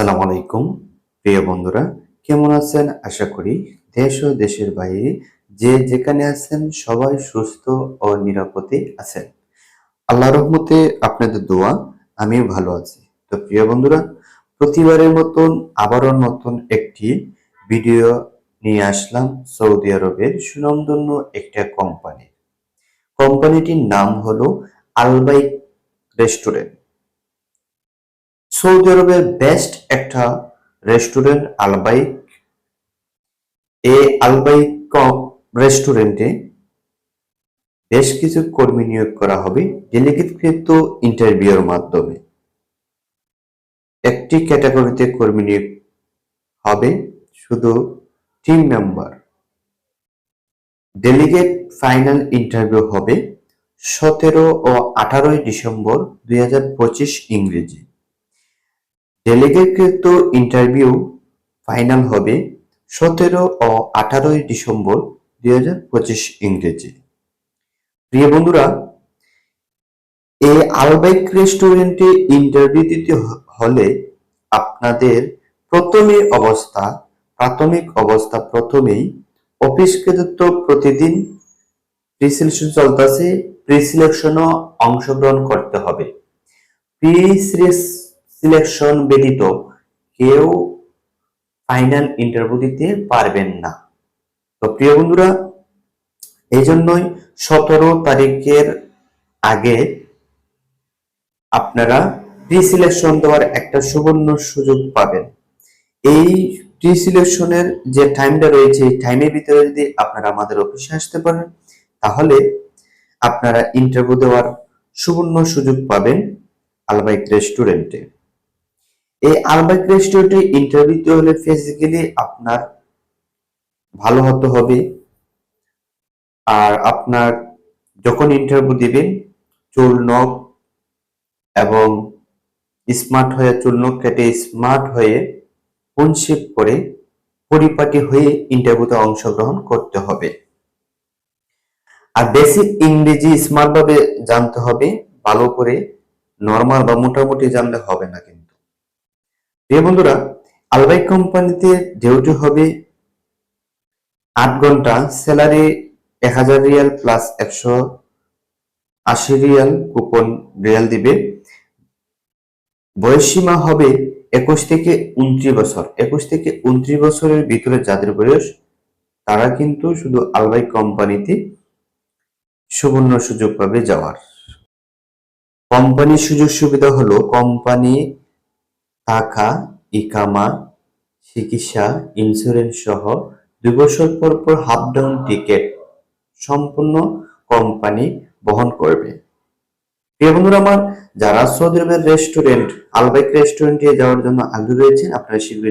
আসসালামু আলাইকুম। প্রিয় বন্ধুরা, কেমন আছেন? আশা করি দেশ ও দেশের বাইরে যে যেখানে আছেন সবাই সুস্থ ও নিরাপদে আছেন। আল্লাহ রহমতে আপনাদের দোয়া, আমিও ভালো আছি। তো প্রিয় বন্ধুরা, প্রতিবারের মতন আবারও নতুন একটি ভিডিও নিয়ে আসলাম সৌদি আরবের সুনামধন্য একটা কোম্পানি কোম্পানিটির নাম হলো আলবাইক রেস্টুরেন্ট। সৌদি আরবের বেস্ট একটা রেস্টুরেন্ট আলবাইক। এই আলবাইক রেস্টুরেন্টে বেশ কিছু কর্মী নিয়োগ করা হবে ডেলিগেটকৃত ইন্টারভিউর মাধ্যমে। একটি ক্যাটাগরিতে কর্মী নিয়োগ হবে শুধু team member delegate final interview হবে সতেরো ও আঠারোই ডিসেম্বর দুই হাজার পঁচিশ ইংরেজি। ডেলিগেটকৃত ইন্টারভিউ ফাইনাল হবে সতেরো ও আঠারোই ডিসেম্বর দুই হাজার পঁচিশ ইংরেজি। প্রিয় বন্ধুরা, এই আলবাইক রেস্টুরেন্টে ইন্টারভিউ দিতে হলে আপনাদের প্রথমে অবস্থা, প্রাথমিক অবস্থা প্রথমেই অফিসকৃত প্রতিদিন প্রিসিলেকশন চলতেছে প্রিসিলেকশনও অংশগ্রহণ করতে হবে। প্রি সিলেকশন ব্যতীত কেউ ফাইনাল ইন্টারভিউ দিতে পারবেন না। তো প্রিয় বন্ধুরা এই জন্যই সতেরো তারিখের আগে আপনারা প্রি সিলেকশন দেওয়ার একটা সুবর্ণ সুযোগ পাবেন। এই প্রি সিলেকশনের যে টাইমটা রয়েছে, এই টাইমের ভিতরে যদি আপনারা আমাদের অফিসে আসতে পারেন, তাহলে আপনারা ইন্টারভিউ দেওয়ার সুবর্ণ সুযোগ পাবেন আলবাইক রেস্টুরেন্টে। এই রেস্টুরেন্টে ইন্টারভিউ দিতে হলে ফিজিক্যালি আপনার ভালো হতে হবে। আর আপনার যখন ইন্টারভিউ দিবেন, চুল নখ এবং স্মার্ট হয়ে, চুল নখ কেটে স্মার্ট হয়ে ফোনশেপ করে পরিপাটি হয়ে ইন্টারভিউতে অংশগ্রহণ করতে হবে। আর বেসিক ইংরেজি স্মার্ট ভাবে জানতে হবে, ভালো করে নর্মাল বা মোটামুটি জানলে হবে না কিন্তু। প্রিয় বন্ধুরা, আলবাইক কোম্পানিতে ডিউটি হবে আট ঘণ্টা। স্যালারি এক হাজার রিয়াল প্লাস একশো আশি রিয়াল কুপন রিয়াল দিবে। বয়সসীমা হবে একুশ থেকে উনত্রিশ বছর। একুশ থেকে উনত্রিশ বছরের ভিতরে যাদের বয়স, তারা কিন্তু শুধু আলবাই কোম্পানিতে সুবর্ণ সুযোগ পাবে যাওয়ার। কোম্পানির সুযোগ সুবিধা হলো, কোম্পানি টাকা, ইকামা, চিকিৎসা ইন্স্যুরেন্স সহ দুই বছর পর পর হাফ ডাউন টিকিট সম্পূর্ণ কোম্পানি বহন করবে। প্রিয় বন্ধুরা আমার, যারা সৌদি আরবের রেস্টুরেন্ট আলবাইক রেস্টুরেন্টে যাওয়ার জন্য আগ্রহী রয়েছেন, আপনারা শীঘ্রই